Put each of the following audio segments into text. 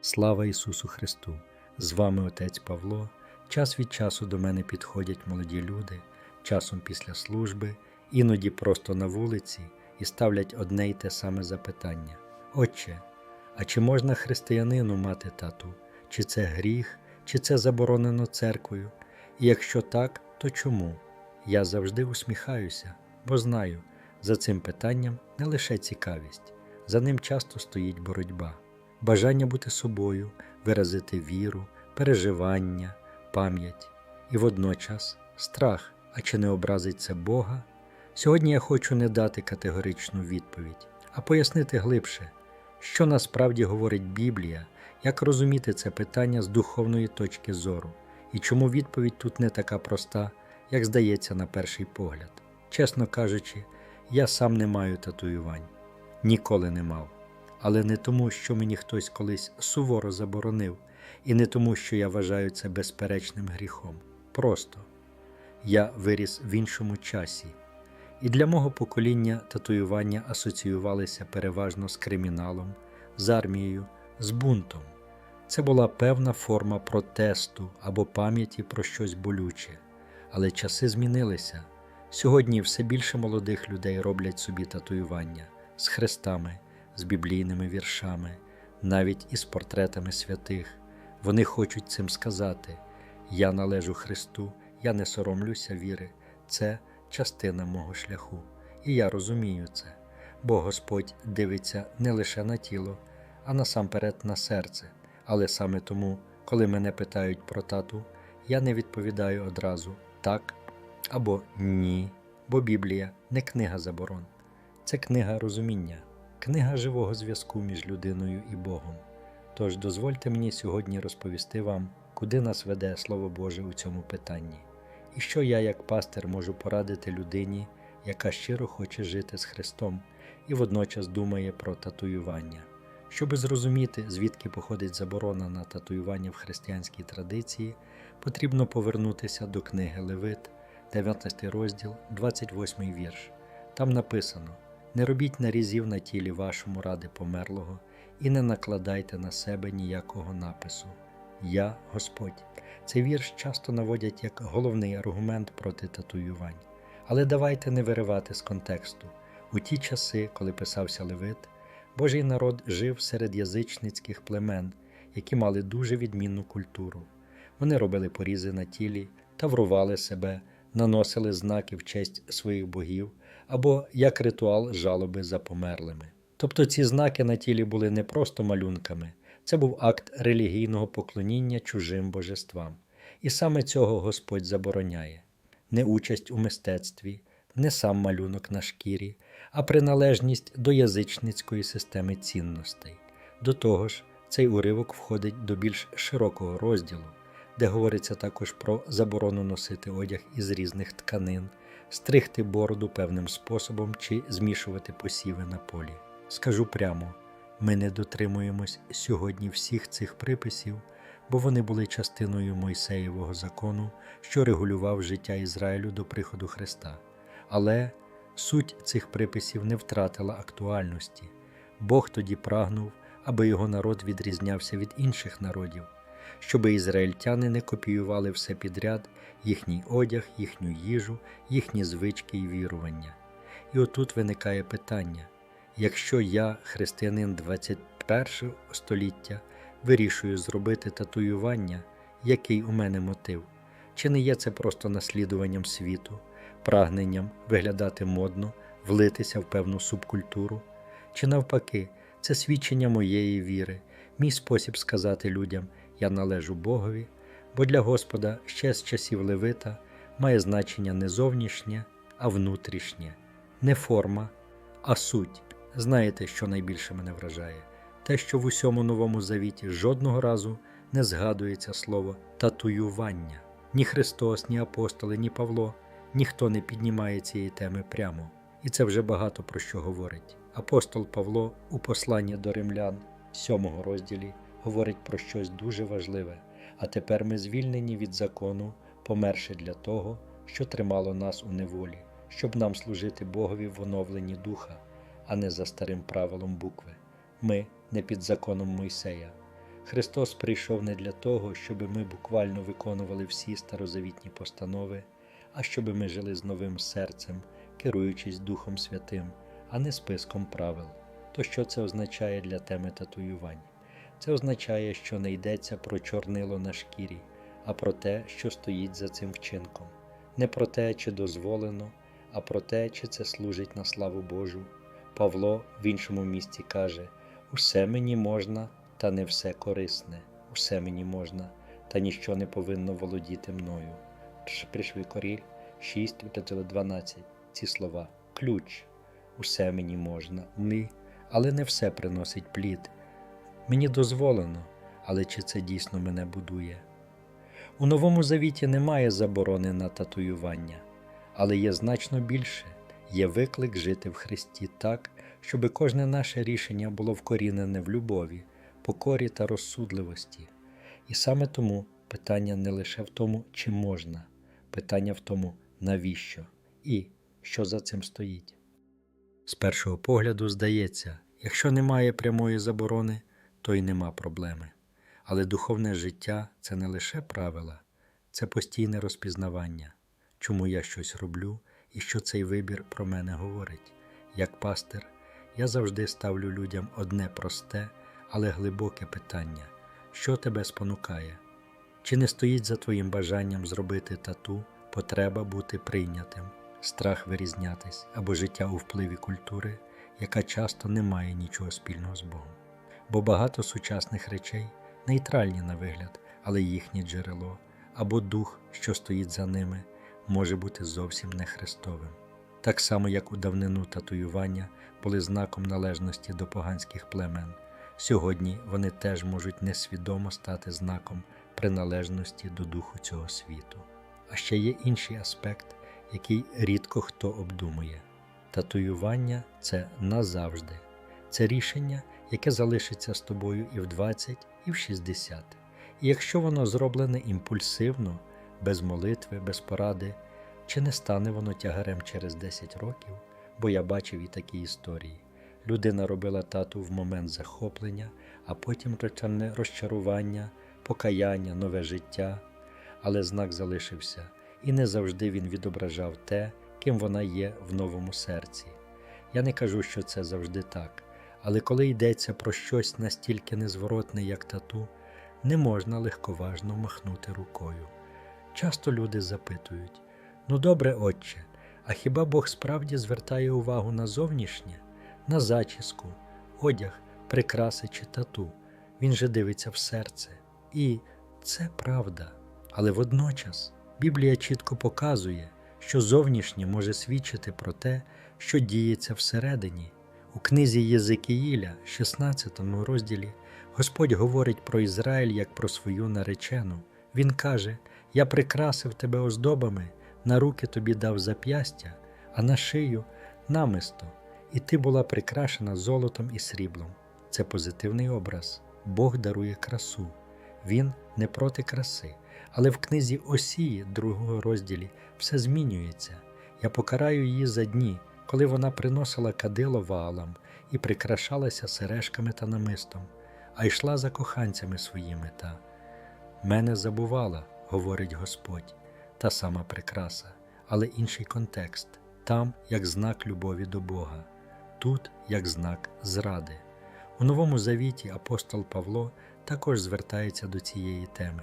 Слава Ісусу Христу! З вами отець Павло. Час від часу до мене підходять молоді люди, часом після служби, іноді просто на вулиці і ставлять одне й те саме запитання: Отче, а чи можна християнину мати тату? Чи це гріх, чи це заборонено церквою? І якщо так, то чому? Я завжди усміхаюся, бо знаю, за цим питанням не лише цікавість, за ним часто стоїть боротьба, бажання бути собою, виразити віру, переживання, пам'ять і водночас страх, а чи не образить це Бога? Сьогодні я хочу не дати категоричну відповідь, а пояснити глибше, що насправді говорить Біблія, як розуміти це питання з духовної точки зору, і чому відповідь тут не така проста, як здається на перший погляд. Чесно кажучи, я сам не маю татуювань, ніколи не мав. Але не тому, що мені хтось колись суворо заборонив, і не тому, що я вважаю це безперечним гріхом. Просто я виріс в іншому часі, і для мого покоління татуювання асоціювалися переважно з криміналом, з армією, з бунтом. Це була певна форма протесту або пам'яті про щось болюче. Але часи змінилися. Сьогодні все більше молодих людей роблять собі татуювання з хрестами, з біблійними віршами, навіть із портретами святих. Вони хочуть цим сказати: Я належу Христу, я не соромлюся віри, це частина мого шляху. І я розумію це, бо Господь дивиться не лише на тіло, а насамперед на серце. Але саме тому, коли мене питають про тату, я не відповідаю одразу так або ні, бо Біблія не книга заборон, це книга розуміння, книга живого зв'язку між людиною і Богом. Тож дозвольте мені сьогодні розповісти вам, куди нас веде Слово Боже у цьому питанні, і що я, як пастир, можу порадити людині, яка щиро хоче жити з Христом і водночас думає про татуювання. Щоби зрозуміти, звідки походить заборона на татуювання в християнській традиції, потрібно повернутися до книги Левит, 19 розділ, 28 вірш. Там написано: Не робіть нарізів на тілі вашому ради померлого, і не накладайте на себе ніякого напису. Я Господь. Цей вірш часто наводять як головний аргумент проти татуювань. Але давайте не виривати з контексту. У ті часи, коли писався Левит, Божий народ жив серед язичницьких племен, які мали дуже відмінну культуру. Вони робили порізи на тілі, таврували себе, наносили знаки в честь своїх богів або як ритуал жалоби за померлими. Тобто ці знаки на тілі були не просто малюнками, це був акт релігійного поклоніння чужим божествам. І саме цього Господь забороняє не участь у мистецтві, не сам малюнок на шкірі, а приналежність до язичницької системи цінностей. До того ж, цей уривок входить до більш широкого розділу, де говориться також про заборону носити одяг із різних тканин, стригти бороду певним способом чи змішувати посіви на полі. Скажу прямо, ми не дотримуємось сьогодні всіх цих приписів, бо вони були частиною Мойсеєвого закону, що регулював життя Ізраїлю до приходу Христа. Але суть цих приписів не втратила актуальності. Бог тоді прагнув, аби його народ відрізнявся від інших народів, щоби ізраїльтяни не копіювали все підряд, їхній одяг, їхню їжу, їхні звички і вірування. І отут виникає питання: якщо я, християнин 21 століття, вирішую зробити татуювання, який у мене мотив? Чи не є це просто наслідуванням світу, прагненням виглядати модно, влитися в певну субкультуру? Чи навпаки, це свідчення моєї віри, мій спосіб сказати людям я належу Богові, бо для Господа ще з часів Левита має значення не зовнішнє, а внутрішнє, не форма, а суть. Знаєте, що найбільше мене вражає? Те, що в усьому новому завіті жодного разу не згадується слово татуювання. Ні Христос, ні апостоли, ні Павло, ніхто не піднімає цієї теми прямо. І це вже багато про що говорить. Апостол Павло у посланні до римлян, 7 розділі, говорить про щось дуже важливе. А тепер ми звільнені від закону, померши для того, що тримало нас у неволі, щоб нам служити Богові в оновленні духа, а не за старим правилом букви. Ми не під законом Мойсея. Христос прийшов не для того, щоб ми буквально виконували всі старозавітні постанови, а щоб ми жили з новим серцем, керуючись Духом Святим, а не списком правил. То що це означає для теми татуювань? Це означає, що не йдеться про чорнило на шкірі, а про те, що стоїть за цим вчинком, не про те, чи дозволено, а про те, чи це служить на славу Божу. Павло в іншому місці каже: Усе мені можна, та не все корисне, усе мені можна, та ніщо не повинно володіти мною. Пришвий Коріль 6, 12. Ці слова ключ. Усе мені можна, ми, але не все приносить плід. Мені дозволено, але чи це дійсно мене будує? У Новому Завіті немає заборони на татуювання, але є значно більше є виклик жити в Христі так, щоб кожне наше рішення було вкорінене в любові, покорі та розсудливості. І саме тому питання не лише в тому, чи можна, питання в тому, навіщо і що за цим стоїть. З першого погляду здається, якщо немає прямої заборони, то й нема проблеми. Але духовне життя це не лише правила, це постійне розпізнавання, чому я щось роблю і що цей вибір про мене говорить. Як пастир, я завжди ставлю людям одне просте, але глибоке питання: що тебе спонукає? Чи не стоїть за твоїм бажанням зробити тату потреба бути прийнятим, страх вирізнятись або життя у впливі культури, яка часто не має нічого спільного з Богом? Бо багато сучасних речей нейтральні на вигляд, але їхнє джерело або дух, що стоїть за ними, може бути зовсім не христовим. Так само, як у давнину татуювання були знаком належності до поганських племен, сьогодні вони теж можуть несвідомо стати знаком приналежності до духу цього світу. А ще є інший аспект, який рідко хто обдумує. Татуювання це назавжди, це рішення, яке залишиться з тобою і в 20, і в 60. І якщо воно зроблене імпульсивно, без молитви, без поради, чи не стане воно тягарем через 10 років, бо я бачив і такі історії. Людина робила тату в момент захоплення, а потім розчарування, покаяння, нове життя, але знак залишився, і не завжди він відображав те, ким вона є в новому серці. Я не кажу, що це завжди так, але коли йдеться про щось настільки незворотне, як тату, не можна легковажно махнути рукою. Часто люди запитують: ну добре, отче, а хіба Бог справді звертає увагу на зовнішнє, на зачіску, одяг, прикраси чи тату? Він же дивиться в серце. І це правда. Але водночас Біблія чітко показує, що зовнішнє може свідчити про те, що діється всередині. У книзі Єзикіїля, 16 розділі, Господь говорить про Ізраїль як про свою наречену. Він каже: Я прикрасив тебе оздобами, на руки тобі дав зап'ястя, а на шию намисто, і ти була прикрашена золотом і сріблом. Це позитивний образ. Бог дарує красу. Він не проти краси. Але в книзі Осії, другого розділі, все змінюється. Я покараю її за дні, коли вона приносила кадило валам і прикрашалася сережками та намистом, а йшла за коханцями своїми та мене забувала, говорить Господь, та сама прикраса, але інший контекст там як знак любові до Бога, тут як знак зради. У Новому Завіті апостол Павло також звертається до цієї теми.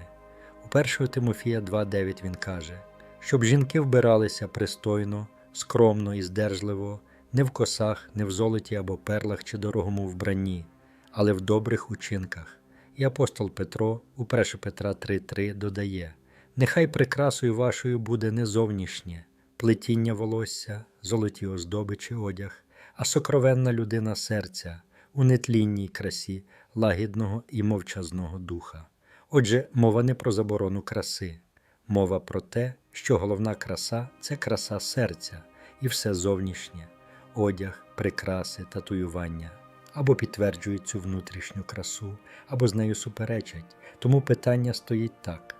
У 1 Тимофія 2.9 він каже, щоб жінки вбиралися пристойно, скромно і здержливо, не в косах, не в золоті або перлах чи дорогому вбранні, але в добрих учинках. І апостол Петро у 1 Петра 3.3 додає: Нехай прикрасою вашою буде не зовнішнє, плетіння волосся, золоті оздоби чи одяг, а сокровенна людина серця у нетлінній красі лагідного і мовчазного духа. Отже, мова не про заборону краси, мова про те, що головна краса це краса серця і все зовнішнє, одяг, прикраси, татуювання, або підтверджують цю внутрішню красу, або з нею суперечать. Тому питання стоїть так: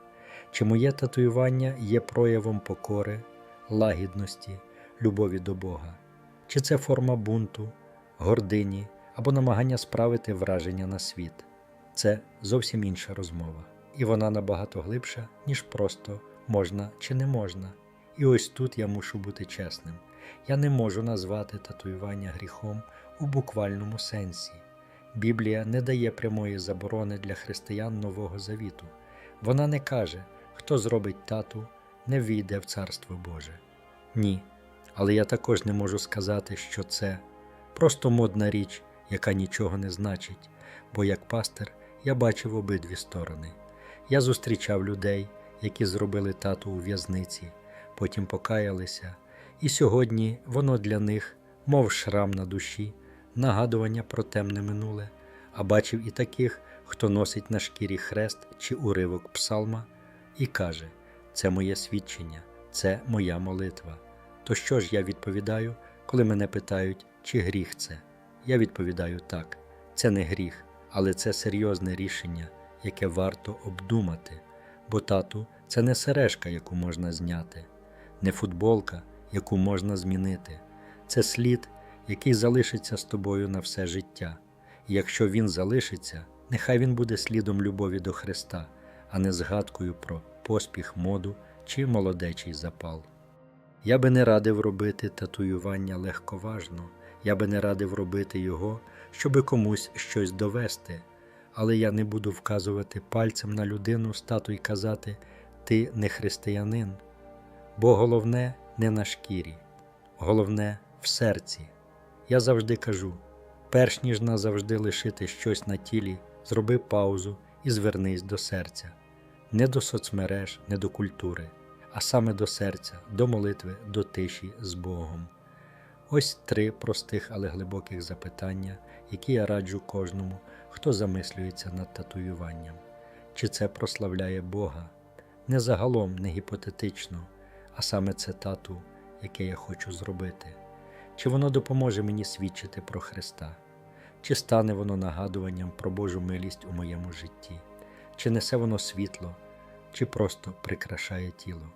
чи моє татуювання є проявом покори, лагідності, любові до Бога, чи це форма бунту, гордині або намагання справити враження на світ? це зовсім інша розмова, і вона набагато глибша, ніж просто можна чи не можна. І ось тут я мушу бути чесним. Я не можу назвати татуювання гріхом у буквальному сенсі. Біблія не дає прямої заборони для християн Нового Завіту. Вона не каже, хто зробить тату, не війде в Царство Боже. Ні. Але я також не можу сказати, що це просто модна річ, яка нічого не значить, бо як пастир я бачив обидві сторони. Я зустрічав людей, які зробили тату у в'язниці, потім покаялися, і сьогодні воно для них, мов шрам на душі, нагадування про темне минуле, а бачив і таких, хто носить на шкірі хрест чи уривок псалма, і каже: це моє свідчення, це моя молитва. То що ж я відповідаю, коли мене питають, чи гріх це? Я відповідаю так, це не гріх, але це серйозне рішення, яке варто обдумати, бо тату це не сережка, яку можна зняти, не футболка, яку можна змінити. Це слід, який залишиться з тобою на все життя. І якщо він залишиться, нехай він буде слідом любові до Христа, а не згадкою про поспіх моду чи молодечий запал. Я би не радив робити татуювання легковажно, я би не радив робити його, щоби комусь щось довести, але я не буду вказувати пальцем на людину стату й казати ти не християнин, бо головне не на шкірі, головне в серці. Я завжди кажу: перш ніж назавжди лишити щось на тілі, зроби паузу і звернись до серця, не до соцмереж, не до культури а саме до серця, до молитви, до тиші з Богом. Ось три простих, але глибоких запитання, які я раджу кожному, хто замислюється над татуюванням. Чи це прославляє Бога? Не загалом, не гіпотетично, а саме це тату, яке я хочу зробити. Чи воно допоможе мені свідчити про Христа? Чи стане воно нагадуванням про Божу милість у моєму житті? Чи несе воно світло, чи просто прикрашає тіло?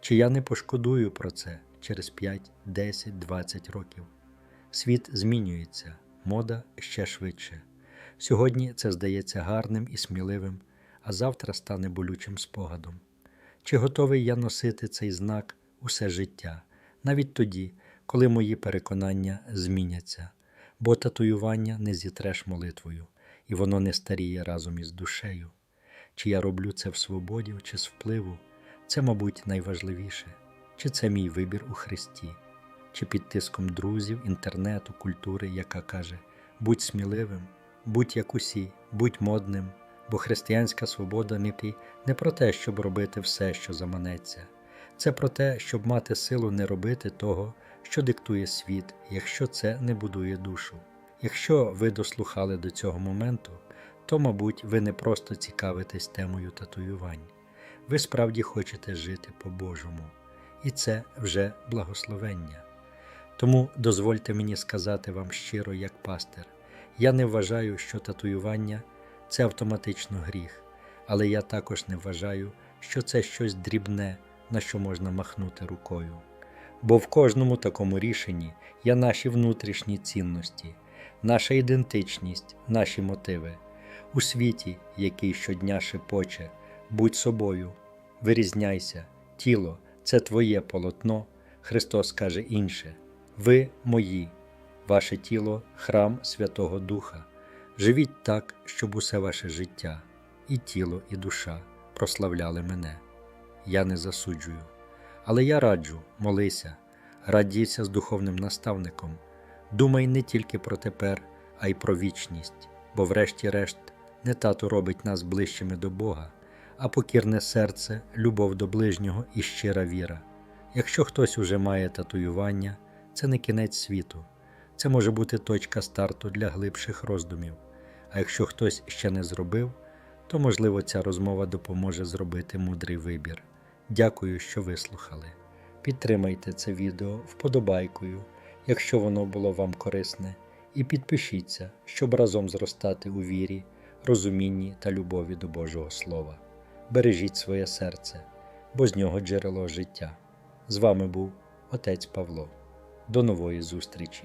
Чи я не пошкодую про це через 5, 10, 20 років? Світ змінюється, мода ще швидше. Сьогодні це здається гарним і сміливим, а завтра стане болючим спогадом. Чи готовий я носити цей знак усе життя, навіть тоді, коли мої переконання зміняться, бо татуювання не зітреш молитвою, і воно не старіє разом із душею. Чи я роблю це в свободі чи з впливу? Це, мабуть, найважливіше, чи це мій вибір у Христі, чи під тиском друзів, інтернету, культури, яка каже: будь сміливим, будь як усі, будь модним, бо християнська свобода не про те, щоб робити все, що заманеться, це про те, щоб мати силу не робити того, що диктує світ, якщо це не будує душу. Якщо ви дослухали до цього моменту, то, мабуть, ви не просто цікавитесь темою татуювань. Ви справді хочете жити по-божому, і це вже благословення. Тому дозвольте мені сказати вам щиро, як пастир, я не вважаю, що татуювання це автоматично гріх, але я також не вважаю, що це щось дрібне, на що можна махнути рукою. Бо в кожному такому рішенні є наші внутрішні цінності, наша ідентичність, наші мотиви. У світі, який щодня шепоче, будь собою, вирізняйся, тіло це твоє полотно, Христос каже інше. Ви мої, ваше тіло храм Святого Духа. Живіть так, щоб усе ваше життя, і тіло, і душа прославляли мене. Я не засуджую. Але я раджу, молися, радійся з духовним наставником. Думай не тільки про тепер, а й про вічність, бо, врешті-решт, не тато робить нас ближчими до Бога, а покірне серце, любов до ближнього і щира віра. Якщо хтось уже має татуювання, це не кінець світу, це може бути точка старту для глибших роздумів. А якщо хтось ще не зробив, то можливо ця розмова допоможе зробити мудрий вибір. Дякую, що вислухали. Підтримайте це відео вподобайкою, якщо воно було вам корисне, і підпишіться, щоб разом зростати у вірі, розумінні та любові до Божого Слова бережіть своє серце, бо з нього джерело життя. З вами був Отець Павло. До нової зустрічі!